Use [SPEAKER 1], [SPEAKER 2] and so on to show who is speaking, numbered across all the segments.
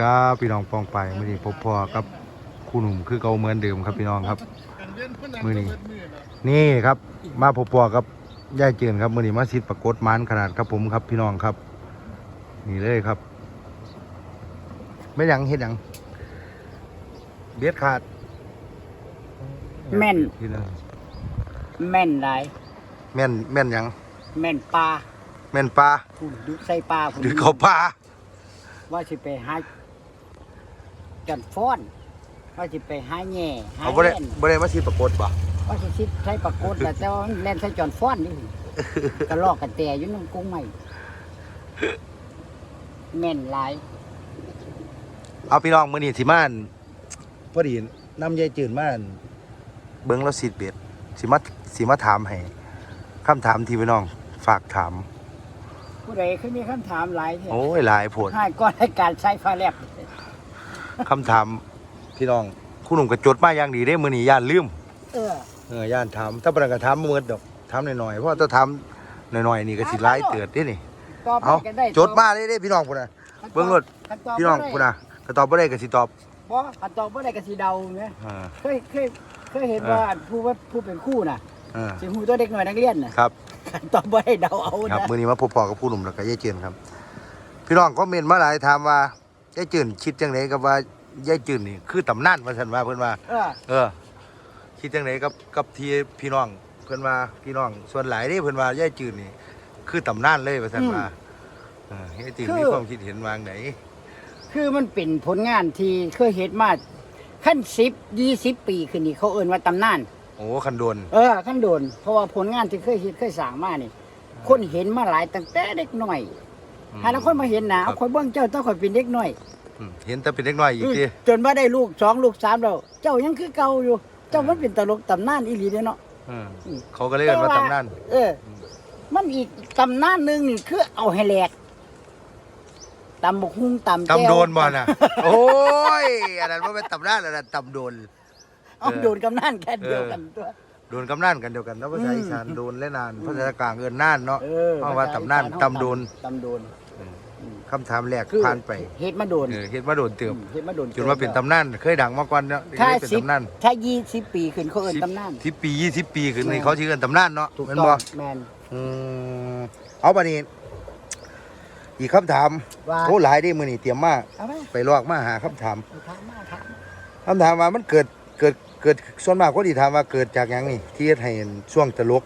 [SPEAKER 1] ครับพี่น้องปองไปมื่อนี้พบพ่อกับครู่หนุ่มคือเก่าเหมือนเดิมครับพี่น้องครับมื้อนี้นี่ครับมาพบพ่อกับย่ายเจินครับมื่อนี้มาสิทธิ์ปรากฏหมานขนาดครับผมครับพี่น้องครับ นี่เลยครับไม่หยังเฮ็ดหยังเบียดขาด
[SPEAKER 2] แม่น
[SPEAKER 1] พี่น้อง
[SPEAKER 2] แม่นหลาย
[SPEAKER 1] แม่นแม่นหยัง
[SPEAKER 2] แม่นปลา
[SPEAKER 1] แม่นปลา
[SPEAKER 2] ผู้ดึกใส่ปลาผู้
[SPEAKER 1] หรือเขาปลา
[SPEAKER 2] ว่าสิไปหา จันฟ้อนว่าสิไปหาแง่หา
[SPEAKER 1] เขาบ่ได้
[SPEAKER 2] แล่น
[SPEAKER 1] บ่ได้มาสิทธิ์ปรากฏป่ะ
[SPEAKER 2] ว่าสิชิดใช้ปรากฏแต่แต่ว่ามันแล่นใส่จอนฟ้อนนี่กระลอกกระแตอยู่น้ำกุ้งใหม่แม่นหลาย
[SPEAKER 1] เอาพี่น้องมื้อนี้สิมาอั่นพอดีนำยายจืนมาอั่นเบิ่งแล้วสิเบ็ดสิมาสิมาถามให้คำถามที่พี่น้องฝากถาม
[SPEAKER 2] ผู้ใดเคยมีคำถามหลายเท่
[SPEAKER 1] โอ้ยหลายโพด
[SPEAKER 2] ให้ก่อนให้การใช้ฟ้าแลบ
[SPEAKER 1] คำถามพี่น้องคุณหนุ่มก็จดมาอย่างดีได้มื้อนี้ย่านลืม
[SPEAKER 2] เออ
[SPEAKER 1] เออย่านถามถ้าบ่ได้ก็ถามบ่หมดดอกถามหน่อยๆเพราะว่าถ้าถามหน่อยๆนี่ก็สิหลายเติดเด้นี่
[SPEAKER 2] ตอบไป
[SPEAKER 1] เอา
[SPEAKER 2] กันได้
[SPEAKER 1] จดมาเลยเด้พี่น้องพุ่นน่ะเบิ่งรถ
[SPEAKER 2] คัตบ
[SPEAKER 1] พี่น้อง
[SPEAKER 2] บ่ได้
[SPEAKER 1] พุ่นน่ะก็ตอบบ่ได้ก็สิตอบ
[SPEAKER 2] บ่คันตอบบ่ได้ก็สิเดาแหม
[SPEAKER 1] อ่า
[SPEAKER 2] เคยเคยเคยเห็น
[SPEAKER 1] เออ
[SPEAKER 2] ว่าผู้ว่าผู้เป็นคู่น่ะ
[SPEAKER 1] อ่า
[SPEAKER 2] สิฮู้ตัวเด็กหน่อยนักเรียนน่ะ
[SPEAKER 1] ครับ
[SPEAKER 2] คันตอบบ่ได้เดาเอา
[SPEAKER 1] ครับ
[SPEAKER 2] นะ
[SPEAKER 1] มื้อนี้มาพบพอกับผู้หนุ่มแล้วก็ยายเจืนครับ พี่น้องคอมเมนต์มาหลายถามว่า ยายจืนคิดจังไดกับว่ายายจืนนี่คือตำนานว่าซั่นว่าเพิ่นว่า
[SPEAKER 2] เออ
[SPEAKER 1] เออ คิดจังไดกับกับที่พี่น้องเพิ่นว่าพี่น้องส่วนหลายนี่เพิ่นว่ายายจืนนี่คือตำนานเลยว่าซั่นว่าเออยายจืนมีความคิดเห็นวางไหน
[SPEAKER 2] คือมันเป็นผลงานที่เคยเห็นมาขั้น10 20ปีขึ้นนี่เขาเอิ้นว่าตำนาน
[SPEAKER 1] โอ้คันโดน
[SPEAKER 2] เออขั้นโดน เพราะว่าผลงานที่เคยเห็นเคยสร้างมานี่ คนเห็นมาหลายตั้งแต่เด็กน้อย หาแล้วคนมาเห็นนะเอาคนเบิ่งเจ้าต้องคอยเป็นเด็กน้อย
[SPEAKER 1] อืมเห็นแต่เป็นเด็กน้อยอีกที
[SPEAKER 2] จนว่าได้ลูกสองลูกสามแล้วเจ้ายังคือเก่าอยู่ เจ้ามันเป็นตลกตำนานอีหลีเด้อเนาะ
[SPEAKER 1] เออเขาก็เลยเรียกว่าตำนาน
[SPEAKER 2] เออ มันอีกตำนานหนึงนี่คือเอาให้แหลกตำบกฮุ่งตำแก้ว
[SPEAKER 1] ตำโดนบ่น่ะ โอ้ยอันนั้นบ่เป็นตำนานอันนั้นตำโดน
[SPEAKER 2] เอาโดนกำนันแค่เดียวกันตัว
[SPEAKER 1] โดนกำนานกันเดียวกันแล้วภาษา
[SPEAKER 2] อืม
[SPEAKER 1] อีสานโดนและนานภาษากลางเอิ้นนานเนาะ
[SPEAKER 2] เออ
[SPEAKER 1] เพราะว่าตำนานตำโดน
[SPEAKER 2] ตำโดน
[SPEAKER 1] คำถามแรก
[SPEAKER 2] คือ
[SPEAKER 1] ผ่านไป
[SPEAKER 2] เฮ็ดมาโดน
[SPEAKER 1] เออเฮ็ดมาโดนเติบ
[SPEAKER 2] เฮ็ดมาโดน
[SPEAKER 1] จนว่าเป็นตำนานเคยดังมาก่อนเนาะ
[SPEAKER 2] ถ้า
[SPEAKER 1] เป็น
[SPEAKER 2] สิบ
[SPEAKER 1] ตำนาน
[SPEAKER 2] ถ้ายี่สิบปีขึ้นเขาเอิ้นตำนาน
[SPEAKER 1] สิบปียี่สิบปีขึ้น
[SPEAKER 2] แม่
[SPEAKER 1] นี่
[SPEAKER 2] น
[SPEAKER 1] เขาชื่อกันตำนานเนาะ
[SPEAKER 2] ถูก
[SPEAKER 1] แม่น
[SPEAKER 2] ต้อ
[SPEAKER 1] บ่
[SPEAKER 2] งแมน
[SPEAKER 1] อืมเอาบัดนี้อีกคำถาม
[SPEAKER 2] ว่า
[SPEAKER 1] โอ้หลายเดิมื้อนี้เตรียมมา
[SPEAKER 2] เอาไหม
[SPEAKER 1] ไปลอกมาหาคำถาม
[SPEAKER 2] ถามมาถาม
[SPEAKER 1] คำถามว่ามันเกิดเกิดเกิดส่วนมากคนที่ถามว่าเกิดจากหยังนี่ที่เฮ็ดให้ช่วงตลก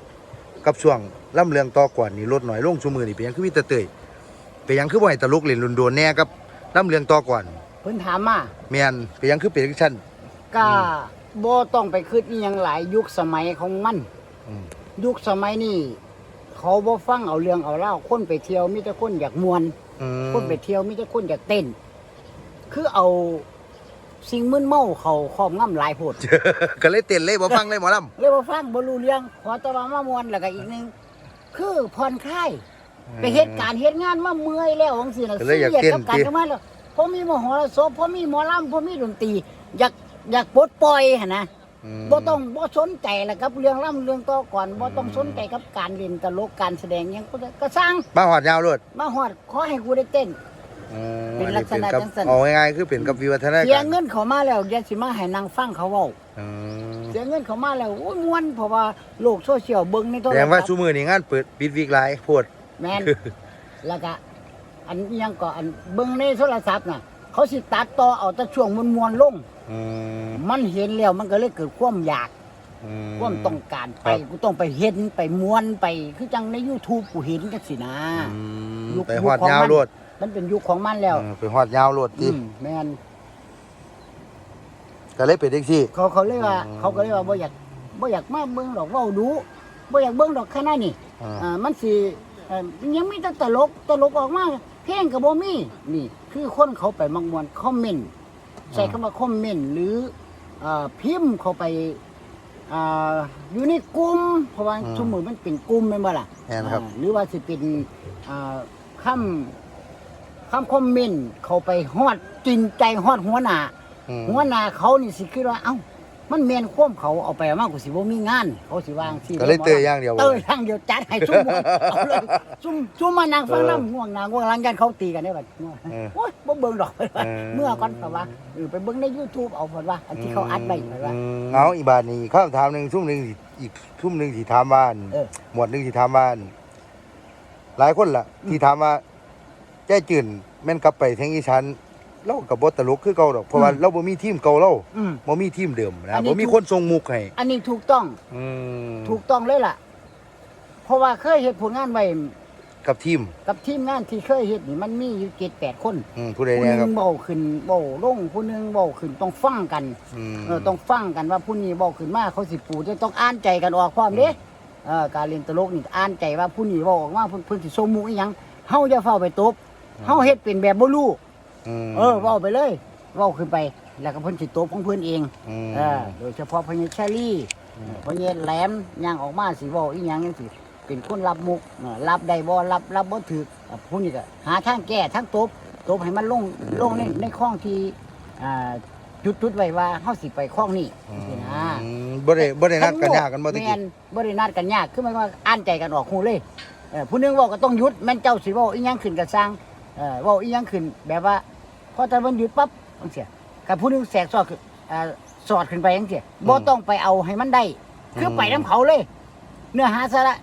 [SPEAKER 1] กับช่วงล่ำเรืองต่อก่อนนี่ลดหน่อยลงซุมือนี่เป็นหยังคือมีแต่เตย เป็นหยังคือบ่ให้ตลกเล่นรุนโดนแน่กับล่ำเรืองต่อก่อน
[SPEAKER 2] เพิ่นถามมา
[SPEAKER 1] แม่นเป็นหยังคือเป็นจังซั่น
[SPEAKER 2] ก็บ่ต้องไปคิดอีหยังหลายยุคสมัยของมัน
[SPEAKER 1] อืม
[SPEAKER 2] ยุคสมัยนี้เขาบ่ฟังเอาเรื่องเอาเล่าวคนไปเที่ยวมีแต่คนอยากมวน
[SPEAKER 1] อืม
[SPEAKER 2] คนไปเที่ยวมีแต่คนอยากเต้น คือเอาสิ่งมึนเมาเขาครอบงำหลายโพด
[SPEAKER 1] ก็เลยเต้นเลยบ่ฟังเลยหมอลำ
[SPEAKER 2] เลยบ่ฟังบ่รู้เรื่องขอแตะว่ามามวนแล้วก็อีกหนึง คือผ่อนคลาย ไปเฮ็ดการเฮ็ดงานมาเมื่อยแล้วจังซี่น่ะ
[SPEAKER 1] ก็เลยอยากเต้น
[SPEAKER 2] กับการทำงานแล้วพอมีมโหรสพพอมีหมอลำพอมีดนตรีอยากอยากปลดปล่อยหั่นนะ
[SPEAKER 1] ม
[SPEAKER 2] บ่ต้องบ่สนใจแล้วกับเรื่องล่ำเรื่องต่อก่อนบ่ต้องสนใจกับการเล่นตลกการแสดงหยังก็ได้ก็สร้าง
[SPEAKER 1] มาหอดยาวโลด
[SPEAKER 2] มาฮอดขอให้กูได้เต้น
[SPEAKER 1] อืม
[SPEAKER 2] เป็นลักษณะ
[SPEAKER 1] อั
[SPEAKER 2] จังซั่น
[SPEAKER 1] เอาง่ายๆคือเป็นกับวิวัฒนา
[SPEAKER 2] เสีย
[SPEAKER 1] การ
[SPEAKER 2] เงินเขามาแล้วเดี๋ยวสิมาให้นางฟังเขาเว้า
[SPEAKER 1] อืม
[SPEAKER 2] เสียเงินเขามาแล้วโอ้ยม่วนเพราะว่าโลกโซเชียลเบิ่งในโทร
[SPEAKER 1] แสดงว่า
[SPEAKER 2] ศัพท์
[SPEAKER 1] ซุมือนี่งานเปิดปิดวิกหลายโพด
[SPEAKER 2] แม่นแล้วก็อันอิหยังก็อันเบิ่งในโทรศัพท์น่ะ เขาสิตัดต่อเอาแต่ช่วงมวนๆลง
[SPEAKER 1] อืม
[SPEAKER 2] มันเห็นแล้วมันก็เลยเกิดความอยาก
[SPEAKER 1] อื
[SPEAKER 2] ความต้องการไป
[SPEAKER 1] ครับ
[SPEAKER 2] กูต้องไปเห็นไปมวนไป คือจังใน YouTube กูเห็นจังสินะ
[SPEAKER 1] อืม
[SPEAKER 2] ยุค
[SPEAKER 1] ไปหอด
[SPEAKER 2] ยุคของ
[SPEAKER 1] ยาว
[SPEAKER 2] มัน
[SPEAKER 1] โลด
[SPEAKER 2] มันเป็นยุคของมันแล้ว
[SPEAKER 1] เออไปหอดยาวโลด
[SPEAKER 2] อื
[SPEAKER 1] ติ
[SPEAKER 2] มแม่น
[SPEAKER 1] ก็เลยเป็นจังซี่
[SPEAKER 2] เขาเขาเลยว่า
[SPEAKER 1] อืม
[SPEAKER 2] เขาก็เลยว่าบ่อยากบ่อยากมาเบิ่งดอกเว้าดูบ่อยากเบิ่งดอกแค่นั้นนี่
[SPEAKER 1] อ่า
[SPEAKER 2] อ่ามันสิ เอ่อยังมีแต่ตลกตลกออกมาเพลงก็บ่มีนี่ คือคนเขาไปมักมวนคอมเมนต์ใช้คำว่าคอมเมนต์หรือเอ่อพิมพ์เข้าไปอ่าอยู่ในกลุ่มเพราะว่าทุกมือมันเป็นกลุ่มแม่นบ่ล่ะ
[SPEAKER 1] แม่นครับ
[SPEAKER 2] อ่าหรือว่าสิเป็นอ่าคำคำคอมเมนต์เขาไปฮอดจินใจฮอดหัวหน้า
[SPEAKER 1] อืม
[SPEAKER 2] หัวหน้าเขานี่สิคิดว่าเอ้า มันแม่นควมเขาเอาไปเอามากกว่าสิบ่มีงาน เขาสิวางสิ
[SPEAKER 1] ก็เลยเตยอย่างเดียว
[SPEAKER 2] เตยอย่างเดียวจัดให้ซุ่มม่วนเอาเลยซุ่มซุ่มมานั่งฟังน้ำง่วงนางง่วงหลังยันเขาตีกันได้บัด
[SPEAKER 1] เออ
[SPEAKER 2] โอ้ยบ่เบิ่งดอก
[SPEAKER 1] เออ
[SPEAKER 2] เมื่อก่อนเพราะว่าเออไปเบิ่งใน YouTube เอาเพิ่นว่า อันที่เขาอัดไว้เพิ่นว่า
[SPEAKER 1] อืมเอาอีบาทนี้ข้ามถามหนึ่งทุ่มหนึ่งสิอีกทุ่มหนึ่งสิถามว่าอัน
[SPEAKER 2] เออ
[SPEAKER 1] หมวดหนึ่งสิถามว่าอันหลายคนล่ะที่ถามว่าแจ้จื่นแม่นกลับไปทางอีสาน เรากับบตลกคือเก่าดอกเพราะว่า
[SPEAKER 2] อืม
[SPEAKER 1] เราบ่มีทีมเก่าเรา
[SPEAKER 2] อืม
[SPEAKER 1] บ่มีทีมเดิม
[SPEAKER 2] อั
[SPEAKER 1] นะ
[SPEAKER 2] นนี้
[SPEAKER 1] บ่มี
[SPEAKER 2] ถูก
[SPEAKER 1] คนทรงมุกให้
[SPEAKER 2] อันนี้ถูกต้อง
[SPEAKER 1] อืม
[SPEAKER 2] ถูกต้องเลยล่ะ เพราะว่าเคยเฮ็ดผลงานไว้
[SPEAKER 1] กับทีม
[SPEAKER 2] กับทีมงานที่เคยเฮ็ดนี่มันมีอยู่7 8คน
[SPEAKER 1] อืมผู้ใด
[SPEAKER 2] ผู้ห
[SPEAKER 1] เนี่ย
[SPEAKER 2] นึ
[SPEAKER 1] ครับ
[SPEAKER 2] งเบาขึ้นเบาลงผู้หนึงเบาขึ้นต้องฟังกัน
[SPEAKER 1] ม
[SPEAKER 2] เออต้องฟังกันว่าผู้นี้เบาขึ้นมาเขาสิปูจะต้องอ่านใจกันออกพร้อมเด้เออการเรียนตลกนี่อ่านใจว่าผู้นี้เว้าออกมาเพิ่นเพิ่นสิสมมุกอีหยังเฮาอย่าเฝ้าไปตบเฮาเฮ็ดเป็นแบบบ่รู้
[SPEAKER 1] ม
[SPEAKER 2] เออเว้าไปเลยเว้าขึ้นไป แล้วก็เพิ่นสิตบของเพิ่นเอง
[SPEAKER 1] ม
[SPEAKER 2] เออโดยเฉพาะพญาชาลีพญาแหลมย่างออกมาสิเว้าอีหยังจังซี่เป็นคนรับมุกเออรับได้บ่รับรับบ่ถูกอะผู้นี้ก็หาทางแก้ทางตบตบให้มันลงลงในในข้องที่อ่าจุดจุดๆไว้ว่าเฮาสิไปข้องนี้
[SPEAKER 1] อื
[SPEAKER 2] จังซี่นะ
[SPEAKER 1] มบ่ได้บ่ได้นัดกันยากกันบ่ตะ
[SPEAKER 2] แม่
[SPEAKER 1] กี้
[SPEAKER 2] นบ่ได้นัดกันยากคือหมายว่าอ่านใจกันออกฮู้เลยเออผู้หนึงเว้าก็ต้องหยุดแม่นเจ้าสิเว้าอีหยังขึ้นก็สร้างเออเว้าอีหยังขึ้นแบบว่า พอแต่มันหยุดปั๊บจังซี่กับผู้หนึงแสกซอดขึ้นอ่าสอดขึ้นไปจังซี่บ่ต้องไปเอาให้มันได้ คือไปนํเขาเลย เนื้อหาสาระ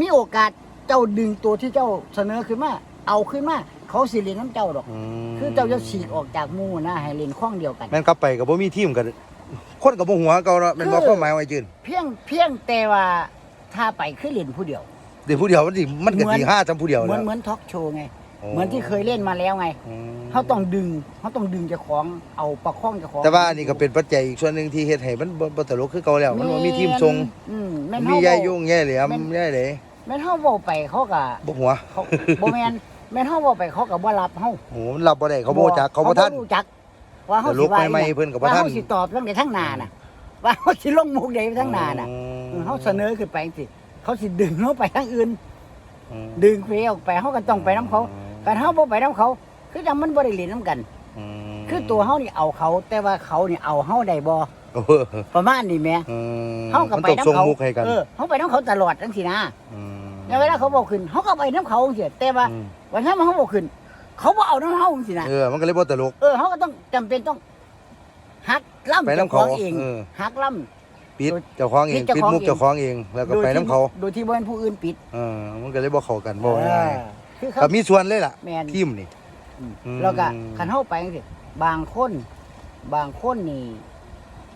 [SPEAKER 2] มีโอกาสเจ้าดึงตัวที่เจ้าเสนอขึ้นมา เอาขึ้นมา เขาสิเรียนน้ำเจ้าดอก
[SPEAKER 1] ม
[SPEAKER 2] คือเจ้าจะฉีกออกจากหมู่นะให้เรียนข้องเดียวกัน
[SPEAKER 1] แม่นกลับไปก็บ่มีทีมกันคนก็บ่หัวเก่าเนาะแม่นบ่
[SPEAKER 2] คือ
[SPEAKER 1] ความหมายว่าไอ้จื่น
[SPEAKER 2] เพียงเพียงแต่ว่าถ้าไปคือเรียนผู้เดียว
[SPEAKER 1] เดี๋ยวผู้เดียวมันสิมันก็
[SPEAKER 2] เหมือน
[SPEAKER 1] สิห้าจำผู้เดียว
[SPEAKER 2] เหมือน
[SPEAKER 1] แล้ว
[SPEAKER 2] เหมือนทอล์กโชว์ไง เหมือนที่เคยเล่นมาแล้วไง
[SPEAKER 1] อืม
[SPEAKER 2] เขาต้องดึงเขาต้องดึงเจ้าของเอาประคองเจ้าของ
[SPEAKER 1] แต่ว่าอันนี้ก็เป็นปัจจัยอีกส่วนหนึ่งที่เฮ็ดให้มันบ่บ่ตลกคือเก่าแล้ว มันบ่มีทีมทรง
[SPEAKER 2] อืมแม่น
[SPEAKER 1] มี
[SPEAKER 2] เฮา
[SPEAKER 1] ยาย
[SPEAKER 2] เว้า
[SPEAKER 1] ยุ่งแย่เหลี่ยม
[SPEAKER 2] แม่น
[SPEAKER 1] แย่เหลย
[SPEAKER 2] แม่นเฮาเว้าไปเขาก็
[SPEAKER 1] บ่หัว
[SPEAKER 2] เขาบ่แม่นแม่นเฮาเว้าไปเขาก็บ่รับเฮา
[SPEAKER 1] โอ้โหมันรับบ่ได้เขาบ่รู้จักเขาบ่ทัน
[SPEAKER 2] รู้จักว่าเฮา
[SPEAKER 1] แต่ลู
[SPEAKER 2] สิ
[SPEAKER 1] ก
[SPEAKER 2] ว่า
[SPEAKER 1] ใหม่ๆ
[SPEAKER 2] อีหยัง
[SPEAKER 1] เพิ่นก็บ่
[SPEAKER 2] ว่า
[SPEAKER 1] ทัน
[SPEAKER 2] เฮาสิตอบเรื่องใดทั้งหน้าน่ะว่าเฮาสิลงมุกใดทั้งหน้าน่ะ
[SPEAKER 1] อืม
[SPEAKER 2] เฮาเสนอขึ้นไปจังซี่เขาสิดึงเฮาไปทางอื่น
[SPEAKER 1] อืม
[SPEAKER 2] ดึงไปออกไปเฮาก็ต้องไปนํเขา การเฮาบ่ไปนํเขา คือจังมันบ่ได้เล่นนํกัน
[SPEAKER 1] อืม
[SPEAKER 2] คือตัวเฮานี่เอาเขา แต่ว่าเขานี่เอาเฮาได้บ่
[SPEAKER 1] โอ้โห
[SPEAKER 2] ประมาณนี้แหม
[SPEAKER 1] อืม
[SPEAKER 2] เฮาก็
[SPEAKER 1] มัน
[SPEAKER 2] ไป
[SPEAKER 1] ต้อง
[SPEAKER 2] นํ
[SPEAKER 1] ส่ง
[SPEAKER 2] เขา
[SPEAKER 1] มุกให้กัน
[SPEAKER 2] เออเฮาไปนํเขาตลอดจังซี่นะ
[SPEAKER 1] ม
[SPEAKER 2] แล้วเวลาเขาบอกขึ้นเฮาก็ไปนํเขาจังซี่แต่ว่า
[SPEAKER 1] อืม
[SPEAKER 2] วันนั้นเฮาบอกขึ้น เขาบ่เอานํเฮาจังซี่นะ
[SPEAKER 1] เออ มันก็เลยบ่ตลก
[SPEAKER 2] เออเขาก็ต้องจำเป็นต้องหักล่ำ
[SPEAKER 1] ไป
[SPEAKER 2] เจ้า
[SPEAKER 1] นำ
[SPEAKER 2] ข
[SPEAKER 1] เขา
[SPEAKER 2] องเอง
[SPEAKER 1] เออ
[SPEAKER 2] หักล่
[SPEAKER 1] ปิดเจ้าของเอง
[SPEAKER 2] ปิดเจ้า
[SPEAKER 1] ปิด
[SPEAKER 2] ของ
[SPEAKER 1] มุก
[SPEAKER 2] เอง
[SPEAKER 1] เจ้าของเองแล้วำก็ไปน้ำเขา
[SPEAKER 2] โดยที่บ่เป็นผู้อื่นปิด
[SPEAKER 1] เออมันก็เลยบ่เข้ากันบ่ง่าย
[SPEAKER 2] เออ คือเขา
[SPEAKER 1] ก็มีส่วนเลยล่ะ
[SPEAKER 2] แม่น
[SPEAKER 1] ทีมนี่
[SPEAKER 2] อืม
[SPEAKER 1] อืม
[SPEAKER 2] แล้วก็คันเฮาไปจังซี่บางคน บางคนนี่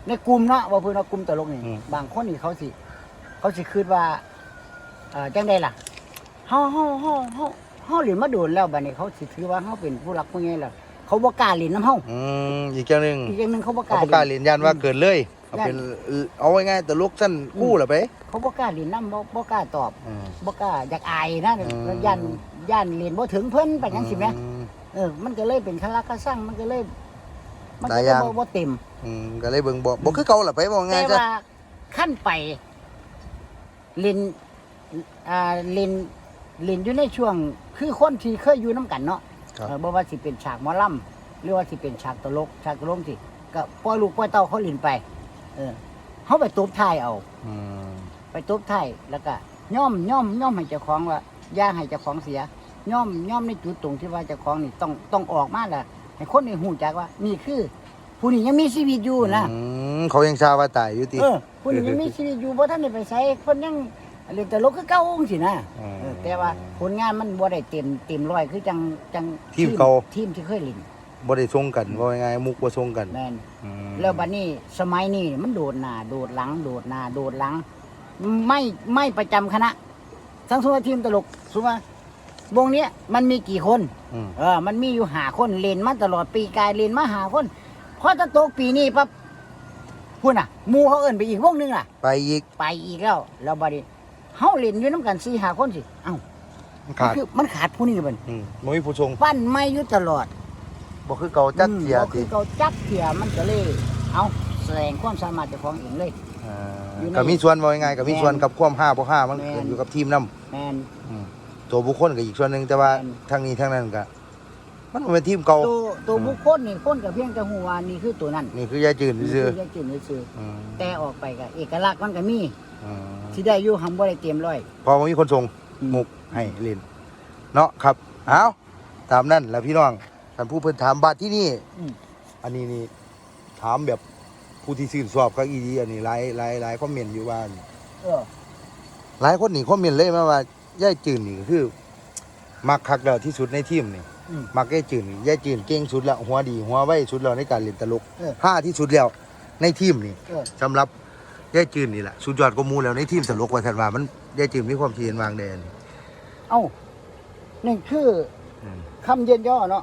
[SPEAKER 2] ในกลุ่มเนาะว่าเพิ่นว่ากลุ่มตลกนี่บางคนนี่เขาสิ เขาสิคิดว่าเอ่อจังไดล่ะเฮาเฮาเฮาเฮาเฮาเรียนมาโดนแล้วบัดนี้เขาสิถือว่าเฮาเป็นผู้รักผู้ใหญ่แล้วเขาบ่กล้าเล่นนํเฮา
[SPEAKER 1] อืมอีกอย่างหนึง
[SPEAKER 2] อีกอย่างหนึงเขาบ่ก
[SPEAKER 1] เขา
[SPEAKER 2] ล้า
[SPEAKER 1] ประกล้าศ
[SPEAKER 2] เล่น
[SPEAKER 1] เรียนยันว่าเกิดเลยเอา
[SPEAKER 2] ย่าน
[SPEAKER 1] เป็นเอาไว้ง่ายแต่ลูกสั้นกู้ละไป
[SPEAKER 2] เขาบ่กล้าเล่นนํบ่บ่กล้าตอบ
[SPEAKER 1] อืม
[SPEAKER 2] บ่กล้าอยากอายนะ
[SPEAKER 1] อืม
[SPEAKER 2] ย่าน ย่านเรียนบ่ถึงเพิ่นไปจังซี่แหม
[SPEAKER 1] อืม
[SPEAKER 2] เออมันก็เลยเป็นคาราคาซังมันก็เลย มัน
[SPEAKER 1] ห
[SPEAKER 2] ก็
[SPEAKER 1] ลาย
[SPEAKER 2] เล
[SPEAKER 1] อยย่าง
[SPEAKER 2] บ่บ่เต็ม
[SPEAKER 1] อืมก็เลยเบิ่งบ่บ่คือเก่าละไปบ่
[SPEAKER 2] แต่
[SPEAKER 1] ง่ายจ้ะ
[SPEAKER 2] ว่าขั้นไปเล่นอ่าเล่นเล่นอยู่ในช่วง คือคนที่เคยอยู่นํกันเนาะ
[SPEAKER 1] ครับ
[SPEAKER 2] เออบ่ว่าสิเป็นฉากหมอลำหรือว่าสิเป็นฉากตลกฉากตลกสิก็ปล่อยลูกปล่อยเต้าเขาเล่นไป เออเฮาไปตบท้ายเอา
[SPEAKER 1] อืม
[SPEAKER 2] ไปตบไทายแล้วก็ย่อมย่อมย่อมให้เจ้าของว่าอ ย่าให้เจ้าของเสียย่อมย่อมในจุดตรงที่ว่าเจ้าของนี่ต้องต้องออกมาแหละให้คนในหูจักว่า นี่คือ ผู้นี้ยังมีชีวิตอยู่นะ
[SPEAKER 1] อืมเขายังชาว่าตายอยู่ติ
[SPEAKER 2] เออผู้นี้ยังมีชีวิตอยู่เพราะท่านได้ไปใช้คนยังเล่นตลกคือเก่าองสินะเออแต่ว่าผลงานมันบ่ได้เต็มเต็มร้อยคือจังจังทีมที่เคยเล่น
[SPEAKER 1] บ่ได้ทรงกันว่าง่ายมุกบ่ทรงกัน
[SPEAKER 2] แม่น
[SPEAKER 1] อืม
[SPEAKER 2] แล้วบัดนี้สมัยนี้มันโดดหน้าโดดหลัง โดดหน้าโดดหลัง ไม่ไม่ประจำคณะ ทั้งสมมติทีมตลกสมมติว่าวงเนี้ยมันมีกี่คน
[SPEAKER 1] อืม
[SPEAKER 2] เออมันมีอยู่หาคนเล่นมาตลอดปีกายเล่นมาหาคนพอจะตกปีนี้ปั๊บพูดน่ะหมูเขาเอิ้นไปอีกวงหนึงล่ะ
[SPEAKER 1] ไปอีก
[SPEAKER 2] ไปอีกแล้วแล้วบัดนี้เฮาเล่นอยู่น้ำกันสี่หาคนสิเอ้า
[SPEAKER 1] ขาด
[SPEAKER 2] คือมันขาดผู้นี้บัด
[SPEAKER 1] อืมบ่มีผู้ทรง
[SPEAKER 2] ปั้นไม่อยู่ตลอด
[SPEAKER 1] บ่คือเก่าจัดเสีย
[SPEAKER 2] อืมบ่คื
[SPEAKER 1] ติ
[SPEAKER 2] อเขาจักเสียมันก็เลย เอาแสดงความสามารถเจ้าของเองเลย
[SPEAKER 1] อ่า
[SPEAKER 2] อยู่ใน
[SPEAKER 1] ก็มีส่วนว่าง่ายก็มีส่วน
[SPEAKER 2] แม่น
[SPEAKER 1] กับความห้าบ่ห้ามัน
[SPEAKER 2] แม่น
[SPEAKER 1] เกิดอยู่กับทีมนํ
[SPEAKER 2] แมน
[SPEAKER 1] ตัวบุคคลก็อีกส่วนหนึงแต่ว่า
[SPEAKER 2] แม่น
[SPEAKER 1] ทั้งนี้ทั้งนั้นก็มันเป็นทีมเก่า
[SPEAKER 2] ตัวตัวบุคคลนี่คนกับเพียงแต่ฮู้ว่านี่คือตัวนั้น
[SPEAKER 1] นี่คือยายจืน
[SPEAKER 2] นี่
[SPEAKER 1] ซื่อ
[SPEAKER 2] คือยายจืนซื่อ
[SPEAKER 1] ๆอืม
[SPEAKER 2] ๆแต่ออกไปก็เอกลักษณ์มันก็มี
[SPEAKER 1] อืม
[SPEAKER 2] สิได้อยู่หำบ่ได้เตรียมร้อย
[SPEAKER 1] พอมีคนส่ง
[SPEAKER 2] อืม
[SPEAKER 1] มุกให้เล่นเนาะครับเอาตามนั่นแหละพี่น้องท่านผู้เพิ่นถามบาทที่นี่
[SPEAKER 2] อืม
[SPEAKER 1] อันนี้นี่ถามแบบ ผู้ที่ชื่นชอบก็อีดีอันนี้หลายหลายหลายคอมเมนต์อยู่ว่า
[SPEAKER 2] เออ
[SPEAKER 1] หลายคนนี่คอมเมนต์เลยมาว่าย่ายจืนนี่คือ มักคักแล้วที่สุดในทีมนี่
[SPEAKER 2] อืม
[SPEAKER 1] มักย่ายจืนนี่ย่ายจืนเก่งสุดแล้วหัวดี หัวไวสุดแล้วในการเล่นตลก
[SPEAKER 2] เออ
[SPEAKER 1] ห้าที่สุดแล้วในทีมนี่
[SPEAKER 2] เออ
[SPEAKER 1] สำหรับย่ายจืนนี่แหละสุดยอดกว่าหมูแล้วในทีมตลกว่าท่านว่ามันย่ายจืนมีความคิดเห็นวางแดน
[SPEAKER 2] เอ้านี่คือ
[SPEAKER 1] อืม
[SPEAKER 2] คำเย็นย่อเนาะ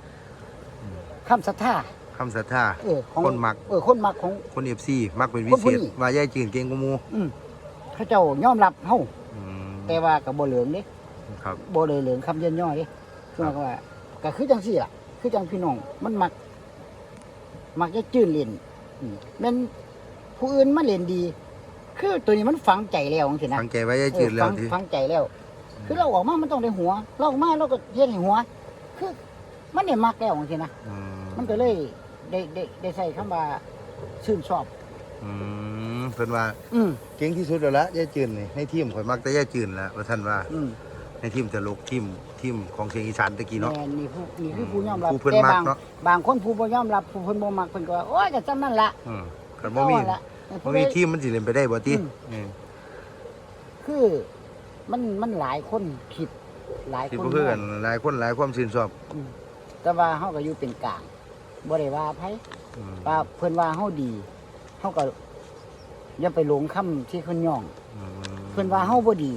[SPEAKER 1] อืม
[SPEAKER 2] คำศรัทธา
[SPEAKER 1] คำศรัทธา
[SPEAKER 2] เออของ
[SPEAKER 1] คนมัก
[SPEAKER 2] เออคนมักของ
[SPEAKER 1] คนเอฟซีมักเป็นวิ
[SPEAKER 2] คนผู้
[SPEAKER 1] เศษ
[SPEAKER 2] นี้
[SPEAKER 1] ว่าย่ายจืนเก่งกว่าหมู
[SPEAKER 2] อืมเขาเจ้ายอมรับเฮา
[SPEAKER 1] อืม
[SPEAKER 2] แต่ว่าก็บ่เหลืองเด้
[SPEAKER 1] ครับ
[SPEAKER 2] บ่เลยเหลืองคำเย็นย่อเด้คือหมายความว่าก็คือจังซี่ล่ะ คือจังพี่น้องมันมัก มักจะจื้นเล่นอืมแม่นผู้อื่นมาเล่นดี คือตัวนี้มันฝังใจแล้วจังซี่นะ
[SPEAKER 1] ฟังใจไว้ย่ายจืน
[SPEAKER 2] เออ
[SPEAKER 1] แล้ว
[SPEAKER 2] ฟัง
[SPEAKER 1] ที
[SPEAKER 2] ฟังใจแล้วคือเราออกมา มันต้องได้หัว เราออกมาเราก็เฮ็ดให้หัว คือ มันได้มักแล้วจังซี่นะ
[SPEAKER 1] อืม
[SPEAKER 2] มันก็เลย ได้ได้ได้ใส่คำว่าชื่นชอบ
[SPEAKER 1] อืมเพิ่นว่า
[SPEAKER 2] อืม
[SPEAKER 1] เก่งที่สุดแล้วละย่าจืนนี่ในทีมข่อยมักแต่ย่าจืนละว่าท่านว่า
[SPEAKER 2] อืม
[SPEAKER 1] ในทีมตลกทีมทีมของเสียงอีสานตะกี้เนาะ
[SPEAKER 2] แม่นี่ผู้นี่คือผู้ยอมรับ
[SPEAKER 1] ผู้เพิ่น
[SPEAKER 2] แต่
[SPEAKER 1] มัก
[SPEAKER 2] บาง
[SPEAKER 1] เนาะ
[SPEAKER 2] บางคนผู้บ่ยอมรับผู้เพิ่นบ่มักเพิ่นก็ว่าโอ้ยก็จำนั่นละ
[SPEAKER 1] อืมคันบ่มี
[SPEAKER 2] เอาละ
[SPEAKER 1] บ่มีทีมมันสิเล่นไปได้บ่ติ
[SPEAKER 2] อืม
[SPEAKER 1] อืม
[SPEAKER 2] คือมันมันหลายคนคิดหลาย
[SPEAKER 1] ที่
[SPEAKER 2] คน
[SPEAKER 1] บ่คือกันหลายคนหลายความชื่นชอบ
[SPEAKER 2] แต่ว่าเฮาก็อยู่เป็นกลาง บ่ได้ว่าไผ
[SPEAKER 1] อืม
[SPEAKER 2] ว่าเพิ่นว่าเฮาดีเฮาก็อย่าไปหลงคำที่เพิ่นย่อง
[SPEAKER 1] อืม
[SPEAKER 2] เพิ่นว่าเฮาบ่ดี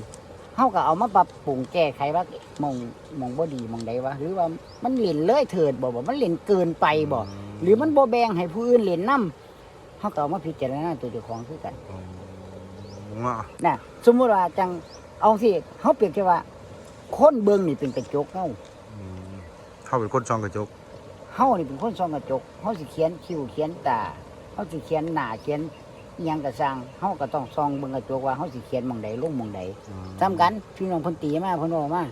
[SPEAKER 2] เฮาก็เอามาปรับปรุงแก้ไขว่าหมองหมองบ่ดีหมองใดวะหรือว่ามันเล่นเลยเถิดบ่บ่มันเล่นเกินไปบ่หรือมันบ่แบ่งให้ผู้อื่นเล่นนํเฮาก็เอามาพิจารณาตัวเจ้าของคือกัน
[SPEAKER 1] อืมเนาะ
[SPEAKER 2] น่ะสมมุติว่าจังเอาสิเฮาเปรียบเทียบว่า คนเบิ่งนี่เป็นกระจกเฮา
[SPEAKER 1] อืมเข้าเป็นคนซองกระจก
[SPEAKER 2] เฮานี่เป็นคนส่องกระจกเฮาสิเขียนคิ้วเขียนตาเฮาสิเขียนหน้าเขียนอิหยังก็สร้างเฮาก็ต้องส่องเบิ่งกระจกว่าเฮาสิเขียนหม่องใดลงหม่องใด
[SPEAKER 1] อืม
[SPEAKER 2] ซ้ำกันพี่น้องเพิ่นตีมาเพิ่นบอกมา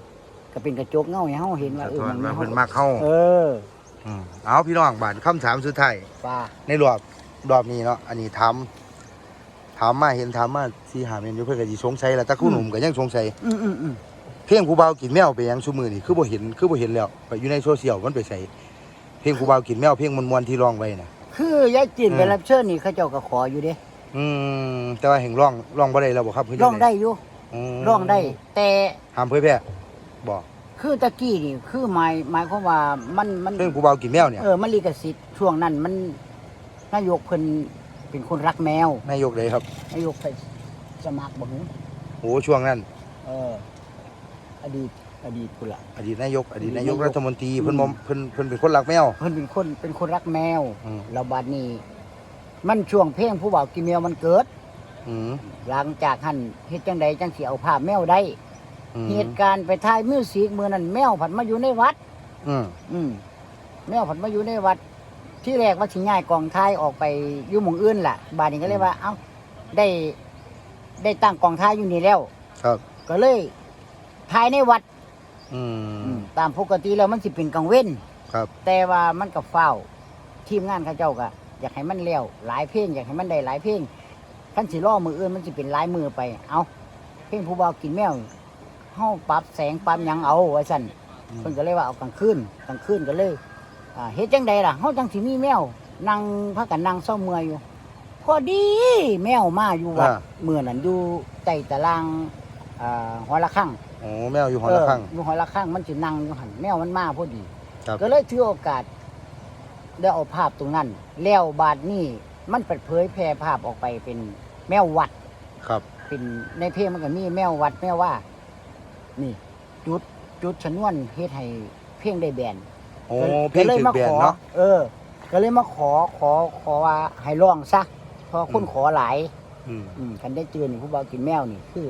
[SPEAKER 2] ก็เป็นกระจกเงาให้เฮาเห็นว่า
[SPEAKER 1] สะ
[SPEAKER 2] เออ
[SPEAKER 1] ท้อน
[SPEAKER 2] มัน
[SPEAKER 1] ว่า
[SPEAKER 2] เฮา
[SPEAKER 1] เพิ่นมักเฮา
[SPEAKER 2] เออ
[SPEAKER 1] มเอาพี่น้องบาดคำถามสุดท้าย
[SPEAKER 2] ว่า
[SPEAKER 1] ในรอบรอบนี้เนาะ อันนี้ถามถามมาเห็นถามมาสิหาเมนอยู่เพิ่นก็สิสงสัยแล้วแต่คู่หนุ่มก็ยังสงสัย
[SPEAKER 2] อืมอืมอืม
[SPEAKER 1] เพลงผู้บ่าวกินแมวไปหยังซุมือนี่คือบ่เห็นคือบ่เห็นแล้วไปอยู่ในโซเชียลมันไปใส่ เพลงผู้บ่าวกินแมวเพลงมวนๆที่ร้องไว้น่ะ
[SPEAKER 2] คือยายจีน
[SPEAKER 1] อืม
[SPEAKER 2] ไปรับเชิญนี่เขาเจ้าก็ขออยู่เด้
[SPEAKER 1] อืมแต่ว่าแห่งร้องร้องบ่ได้แล้วบ่ครับคือจั
[SPEAKER 2] ร้อง
[SPEAKER 1] ใได้
[SPEAKER 2] อยู่
[SPEAKER 1] ม
[SPEAKER 2] ร้องได้ แต่
[SPEAKER 1] ห้ามเผยแพร่บ่
[SPEAKER 2] คือตะกี้นี่คือหมายหมายความว่ามันมัน
[SPEAKER 1] เพลงผู้บ่าวกินแมวเนี่ย
[SPEAKER 2] เออมันลิขสิทธิ์ช่วงนั้นมันนายกเพิ่นเป็นคนรักแมวนา
[SPEAKER 1] ยกเลยครับ
[SPEAKER 2] นายกไปสมัครบ่ฮู้
[SPEAKER 1] โอ้ช่วงนั้น
[SPEAKER 2] เออ อดีต อดีตพุ่นล่ะ
[SPEAKER 1] อดีตนายก อดีตนายก
[SPEAKER 2] นายก
[SPEAKER 1] รัฐมนตรี
[SPEAKER 2] อืม
[SPEAKER 1] เพิ่นบ่เพิ่นเพิ่นเป็นคนรักแมว
[SPEAKER 2] เพิ่นเป็นคนเป็นคนรักแมว
[SPEAKER 1] อืม
[SPEAKER 2] แล้วบัดนี้ มันช่วงเพลงผู้บ่าวกินแมวมันเกิด
[SPEAKER 1] อืม
[SPEAKER 2] หลังจากหันเฮ็ดจังใดจังสิเอาภาพแมวได้
[SPEAKER 1] อืม
[SPEAKER 2] เหตุการณ์ไปถ่ายมิวสิกมื้อนั้นแมวผันมาอยู่ในวัด
[SPEAKER 1] อืม
[SPEAKER 2] อืมแมวผันมาอยู่ในวัด ที่แรกว่าสิย้ายกองถ่ายออกไปอยู่หม่องอื่นล่ะ บาดนี้ก็เลยว่า เอ้าได้ ได้ตั้งกองถ่ายอยู่นี่แล้ว
[SPEAKER 1] ครับ
[SPEAKER 2] ก็เลยถ่ายในวัด
[SPEAKER 1] อื
[SPEAKER 2] อื
[SPEAKER 1] ม
[SPEAKER 2] มตามปกติแล้วมันสิเป็นกลางเว้น
[SPEAKER 1] ครับ
[SPEAKER 2] แต่ว่ามันก็เฝ้าวทีมงานเขาเจ้าก็อยากให้มันเร็วหลายเพลงอยากให้มันได้หลายเพลงคันสิล่อมืออื่นมันสิเป็นหลายมือไป เอาเพลงผู้บ่าวกินแมวเฮาปรับแสงปรับหยังเอาว่าซั่น
[SPEAKER 1] อืม
[SPEAKER 2] เพิ่นก็เลยว่าเอากลางคืนกลางคืนก็เลยอ่าเฮ็ดจังใดล่ะเฮาจังสิมีแมวนั่งพักกันนั่งเศร้าเมื่อยอยู่ พอดีแมวมาอยู่วัด
[SPEAKER 1] อ่า
[SPEAKER 2] เมื่อนั้นอยู่ใต้ตารางอ่าหอระฆัง
[SPEAKER 1] โอ้แมวอยู่หอละข้าง
[SPEAKER 2] เอออยู่หอระฆังมันสินั่งอยู่หั่นแมวมันมาพอดี
[SPEAKER 1] ครับ
[SPEAKER 2] ก็เลยถือโอกาสได้เอาภาพตรงนั้น แล้วบาดนี้มันเปิดเผยแพร่ภาพออกไปเป็นแมววัด
[SPEAKER 1] ครับ
[SPEAKER 2] เป็นในเพลงมันก็มีแมววัดแมวว่า นี่ จุดจุดชนวนเฮ็ดให้เพลงได้แบน
[SPEAKER 1] โอ้
[SPEAKER 2] ก็
[SPEAKER 1] เพลง
[SPEAKER 2] ก็เลย
[SPEAKER 1] ถึก
[SPEAKER 2] มา
[SPEAKER 1] แบ
[SPEAKER 2] ข
[SPEAKER 1] น
[SPEAKER 2] อ
[SPEAKER 1] เนาะ
[SPEAKER 2] เออ ก็เลยมาขอขอขอว่าให้ร้องซะเพราะคน
[SPEAKER 1] อืม
[SPEAKER 2] ขอหลาย
[SPEAKER 1] อืม
[SPEAKER 2] อืมคันได้เจอนี่ผู้บ่าวกินแมวนี่คือ